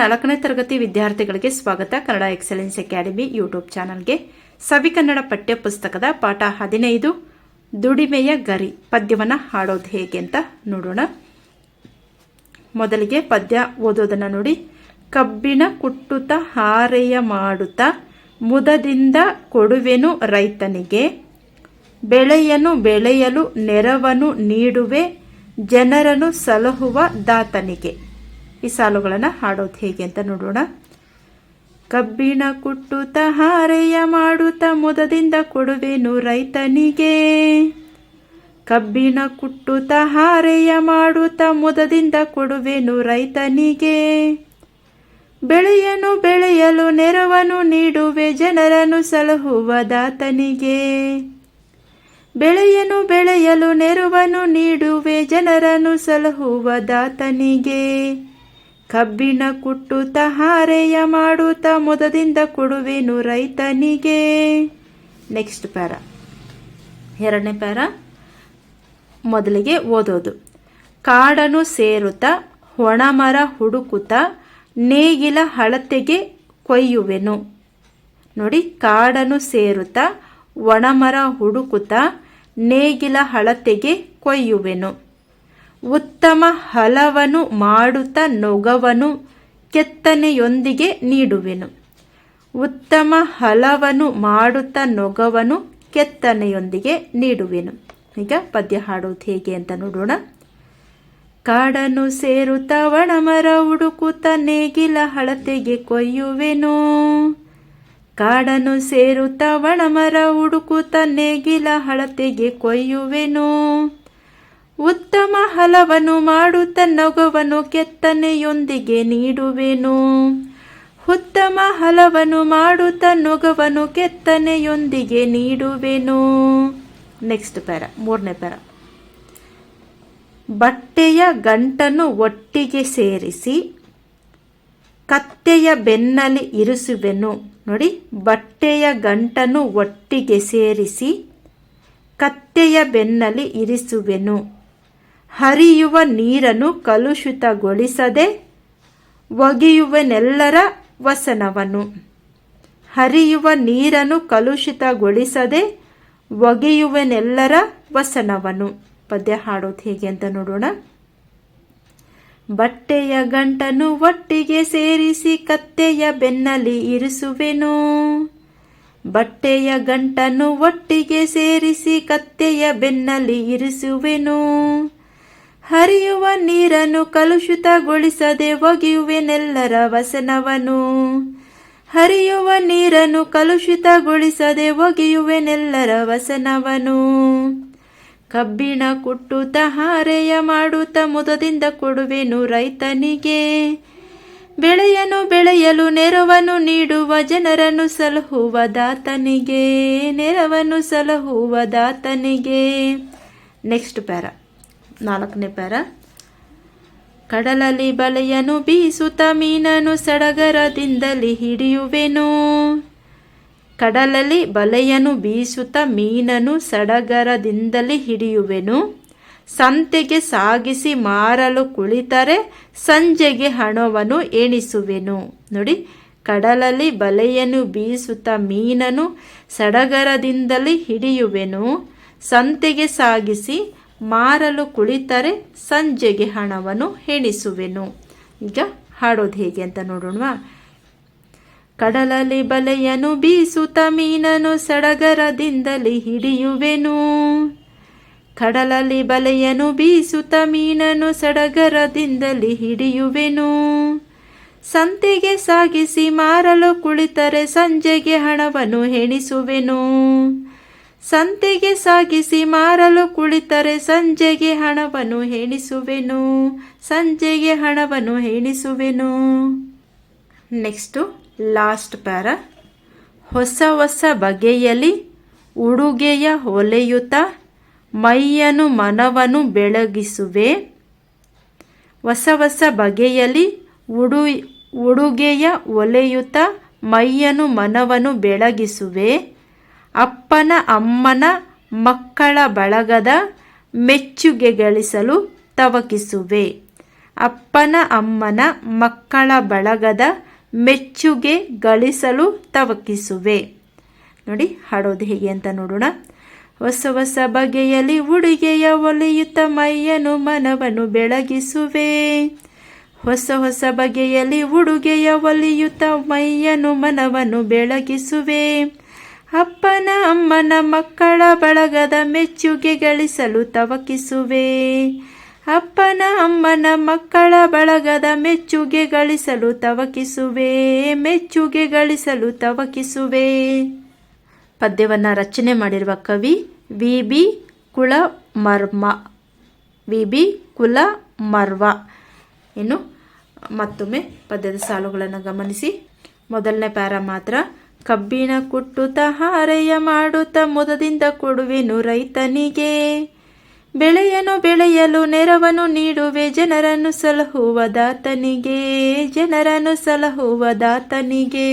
ನಾಲ್ಕನೇ ತರಗತಿ ವಿದ್ಯಾರ್ಥಿಗಳಿಗೆ ಸ್ವಾಗತ. ಕನ್ನಡ ಎಕ್ಸಲೆನ್ಸ್ ಅಕಾಡೆಮಿ ಯೂಟ್ಯೂಬ್ ಚಾನಲ್ಗೆ ಸವಿ ಕನ್ನಡ ಪಠ್ಯ ಪುಸ್ತಕದ ಪಾಠ ಹದಿನೈದು. ದುಡಿಮೆಯ ಗರಿ ಪದ್ಯವನ್ನು ಹಾಡೋದು ಹೇಗೆ ಅಂತ ನೋಡೋಣ. ಮೊದಲಿಗೆ ಪದ್ಯ ಓದೋದನ್ನ ನೋಡಿ. ಕಬ್ಬಿಣ ಕುಟ್ಟುತ ಹಾರೆಯ ಮಾಡುತ್ತ ಮುದದಿಂದ ಕೊಡುವೆನು ರೈತನಿಗೆ. ಬೆಳೆಯನ್ನು ಬೆಳೆಯಲು ನೆರವನ್ನು ನೀಡುವೆ ಜನರನ್ನು ಸಲಹುವ ದಾತನಿಗೆ. ಈ ಸಾಲುಗಳನ್ನು ಹಾಡೋದು ಹೇಗೆ ಅಂತ ನೋಡೋಣ. ಕಬ್ಬಿಣ ಕುಟ್ಟುತ್ತ ಹಾರೆಯ ಮಾಡುತ್ತ ಮುದದಿಂದ ಕೊಡುವೆನು ರೈತನಿಗೆ. ಕಬ್ಬಿಣ ಕುಟ್ಟುತ್ತ ಹಾರೆಯ ಮಾಡುತ್ತ ಮುದದಿಂದ ಕೊಡುವೆನು ರೈತನಿಗೆ. ಬೆಳೆಯನು ಬೆಳೆಯಲು ನೆರವನ್ನು ನೀಡುವೆ, ಜನರನ್ನು ಸಲಹುವ ದಾತನಿಗೆ. ಬೆಳೆಯನು ಬೆಳೆಯಲು ನೆರವನ್ನು ನೀಡುವೆ, ಜನರನ್ನು ಸಲಹುವ ದಾತನಿಗೆ. ಕಬ್ಬಿಣ ಕುಟ್ಟುತ್ತ ಹಾರೆಯ ಮಾಡುತ್ತ ಮುದದಿಂದ ಕೊಡುವೆನು ರೈತನಿಗೆ. Next para. ಎರಡನೇ ಪ್ಯಾರ. ಮೊದಲಿಗೆ ಓದೋದು. ಕಾಡನ್ನು ಸೇರುತ್ತ, ಒಣಮರ ಹುಡುಕುತ್ತ, ನೇಗಿಲ ಹಳತೆಗೆ ಕೊಯ್ಯುವೆನು. ನೋಡಿ ಕಾಡನ್ನು ಸೇರುತ್ತ, ಒಣಮರ ಹುಡುಕುತ್ತ, ನೇಗಿಲ ಹಳತೆಗೆ ಕೊಯ್ಯುವೆನು. ಉತ್ತಮ ಹಲವನು ಮಾಡುತ್ತ ನೊಗವನು ಕೆತ್ತನೆಯೊಂದಿಗೆ ನೀಡುವೆನು. ಉತ್ತಮ ಹಲವನು ಮಾಡುತ್ತ ನೊಗವನು ಕೆತ್ತನೆಯೊಂದಿಗೆ ನೀಡುವೆನು. ಈಗ ಪದ್ಯ ಹಾಡೋದು ಹೇಗೆ ಅಂತ ನೋಡೋಣ. ಕಾಡನ್ನು ಸೇರುತ್ತ ಒಣಮರ ಹುಡುಕುತ್ತ ನೇಗಿಲ ಹಳತೆಗೆ ಕೊಯ್ಯುವೆನು. ಕಾಡನ್ನು ಸೇರುತ್ತ ಒಣಮರ ಹುಡುಕುತ್ತ ನೇಗಿಲ ಹಳತೆಗೆ ಕೊಯ್ಯುವೆನು. ಉತ್ತಮ ಹಲವನು ಮಾಡುತ್ತ ನಗುವನು ಕೆತ್ತನೆಯೊಂದಿಗೆ ನೀಡುವೆನು. ಉತ್ತಮ ಹಲವನು ಮಾಡುತ್ತ ನೊಗವನು ಕೆತ್ತನೆಯೊಂದಿಗೆ ನೀಡುವೆನು. ನೆಕ್ಸ್ಟ್ ಪ್ಯಾರ ಮೂರನೇ ಪ್ಯಾರ ಬಟ್ಟೆಯ ಗಂಟನ್ನು ಒಟ್ಟಿಗೆ ಸೇರಿಸಿ ಕತ್ತೆಯ ಬೆನ್ನಲ್ಲಿ ಇರಿಸುವೆನು. ನೋಡಿ, ಬಟ್ಟೆಯ ಗಂಟನ್ನು ಒಟ್ಟಿಗೆ ಸೇರಿಸಿ ಕತ್ತೆಯ ಬೆನ್ನಲ್ಲಿ ಇರಿಸುವೆನು. ಹರಿಯುವ ನೀರನ್ನು ಕಲುಷಿತಗೊಳಿಸದೆ ಒಗೆಯುವನೆಲ್ಲರ ವಸನವನು. ಹರಿಯುವ ನೀರನ್ನು ಕಲುಷಿತಗೊಳಿಸದೆ ಒಗೆಯುವನೆಲ್ಲರ ವಸನವನು. ಪದ್ಯ ಹಾಡೋದು ಹೇಗೆ ಅಂತ ನೋಡೋಣ. ಬಟ್ಟೆಯ ಗಂಟನ್ನು ಒಟ್ಟಿಗೆ ಸೇರಿಸಿ ಕತ್ತೆಯ ಬೆನ್ನಲ್ಲಿ ಇರಿಸುವೆನು. ಬಟ್ಟೆಯ ಗಂಟನ್ನು ಒಟ್ಟಿಗೆ ಸೇರಿಸಿ ಕತ್ತೆಯ ಬೆನ್ನಲ್ಲಿ ಇರಿಸುವೆನು. ಹರಿಯುವ ನೀರನ್ನು ಕಲುಷಿತಗೊಳಿಸದೆ ಒಗೆಯುವೆನೆಲ್ಲರ ವಸನವನು ಹರಿಯುವ ನೀರನ್ನು ಕಲುಷಿತಗೊಳಿಸದೆ ಒಗೆಯುವೆನೆಲ್ಲರ ವಸನವನು ಕಬ್ಬಿಣ ಕುಟ್ಟುತ್ತ ಹಾರೆಯ ಮಾಡುತ್ತ ಮುದದಿಂದ ಕೊಡುವೆನು ರೈತನಿಗೆ. ಬೆಳೆಯನು ಬೆಳೆಯಲು ನೆರವನ್ನು ನೀಡುವ ಜನರನ್ನು ಸಲಹುವ ದಾತನಿಗೆ, ನೆರವನ್ನು ಸಲಹುವ ದಾತನಿಗೆ. Next para. ನಾಲ್ಕನೇ ಪ್ಯಾರ. ಕಡಲಲ್ಲಿ ಬಲೆಯನು ಬೀಸುತ್ತ ಮೀನನು ಸಡಗರದಿಂದಲಿ ಹಿಡಿಯುವೆನು. ಕಡಲಲ್ಲಿ ಬಲೆಯನು ಬೀಸುತ್ತ ಮೀನನು ಸಡಗರದಿಂದಲಿ ಹಿಡಿಯುವೆನು. ಸಂತೆಗೆ ಸಾಗಿಸಿ ಮಾರಲು ಕುಳಿತರೆ ಸಂಜೆಗೆ ಹಣವನ್ನು ಎಣಿಸುವೆನು. ನೋಡಿ ಕಡಲಲ್ಲಿ ಬಲೆಯನ್ನು ಬೀಸುತ್ತ ಮೀನನು ಸಡಗರದಿಂದಲೇ ಹಿಡಿಯುವೆನು. ಸಂತೆಗೆ ಸಾಗಿಸಿ ಮಾರಲು ಕುಳಿತರೆ ಸಂಜೆಗೆ ಹಣವನ್ನು ಹೆಣಿಸುವೆನು. ಈಗ ಹಾಡೋದು ಹೇಗೆ ಅಂತ ನೋಡೋಣವಾ. ಕಡಲಲ್ಲಿ ಬಲೆಯನು ಬೀಸುತ್ತ ಮೀನನು ಸಡಗರದಿಂದಲೇ ಹಿಡಿಯುವೆನು. ಕಡಲಲ್ಲಿ ಬಲೆಯನು ಬೀಸುತ್ತ ಮೀನನು ಸಡಗರದಿಂದಲಿ ಹಿಡಿಯುವೆನು. ಸಂತೆಗೆ ಸಾಗಿಸಿ ಮಾರಲು ಕುಳಿತರೆ ಸಂಜೆಗೆ ಹಣವನ್ನು ಎಣಿಸುವೆನು ಸಂತೆಗೆ ಸಾಗಿಸಿ ಮಾರಲು ಕುಳಿತರೆ ಸಂಜೆಗೆ ಹಣವನ್ನು ಎಣಿಸುವೆನು. ಸಂಜೆಗೆ ಹಣವನ್ನು ಎಣಿಸುವೆನು. Next, last para. ಹೊಸ ಹೊಸ ಬಗೆಯಲ್ಲಿ ಉಡುಗೆಯ ಹೊಲೆಯುತ ಮೈಯನು ಮನವನ್ನು ಬೆಳಗಿಸುವೆ. ಹೊಸ ಹೊಸ ಬಗೆಯಲ್ಲಿ ಉಡು, ಉಡುಗೆಯ ಒಲೆಯುತ ಮೈಯನು ಮನವನ್ನು ಬೆಳಗಿಸುವೆ. ಅಪ್ಪನ ಅಮ್ಮನ ಮಕ್ಕಳ ಬಳಗದ ಮೆಚ್ಚುಗೆ ಗಳಿಸಲು ತವಕಿಸುವೆ. ಅಪ್ಪನ ಅಮ್ಮನ ಮಕ್ಕಳ ಬಳಗದ ಮೆಚ್ಚುಗೆ ಗಳಿಸಲು ತವಕಿಸುವೆ. ನೋಡಿ, ಹಾಡೋದು ಹೇಗೆ ಅಂತ ನೋಡೋಣ. ಹೊಸ ಹೊಸ ಬಗೆಯಲ್ಲಿ ಉಡುಗೆಯ ಒಲೆಯುತ್ತ ಮೈಯನು ಮನವನ್ನು ಬೆಳಗಿಸುವೆ. ಹೊಸ ಹೊಸ ಬಗೆಯಲ್ಲಿ ಉಡುಗೆಯ ಒಲಿಯುತ್ತ ಮೈಯನು ಮನವನ್ನು ಬೆಳಗಿಸುವೆ. ಅಪ್ಪನ ಅಮ್ಮನ ಮಕ್ಕಳ ಬಳಗದ ಮೆಚ್ಚುಗೆ ಗಳಿಸಲು ತವಕಿಸುವೆ. ಅಪ್ಪನ ಅಮ್ಮನ ಮಕ್ಕಳ ಬಳಗದ ಮೆಚ್ಚುಗೆ ಗಳಿಸಲು ತವಕಿಸುವೆ. ಮೆಚ್ಚುಗೆ ಗಳಿಸಲು ತವಕಿಸುವೆ. ಪದ್ಯವನ್ನು ರಚನೆ ಮಾಡಿರುವ ಕವಿ V B Kulamarma V B Kulamarva. ಇನ್ನು ಮತ್ತೊಮ್ಮೆ ಪದ್ಯದ ಸಾಲುಗಳನ್ನು ಗಮನಿಸಿ. ಮೊದಲನೇ ಪ್ಯಾರ ಮಾತ್ರ ಕಬ್ಬಿನ ಕುಟ್ಟುತ್ತ ಹಾರೆಯ ಮಾಡುತ್ತ ಮುದದಿಂದ ಕೊಡುವೆನು ರೈತನಿಗೆ. ಬೆಳೆಯನು ಬೆಳೆಯಲು ನೆರವನ್ನು ನೀಡುವೆ, ಜನರನ್ನು ಸಲಹುವ ದಾತನಿಗೆ, ಜನರನ್ನು ಸಲಹುವ ದಾತನಿಗೆ.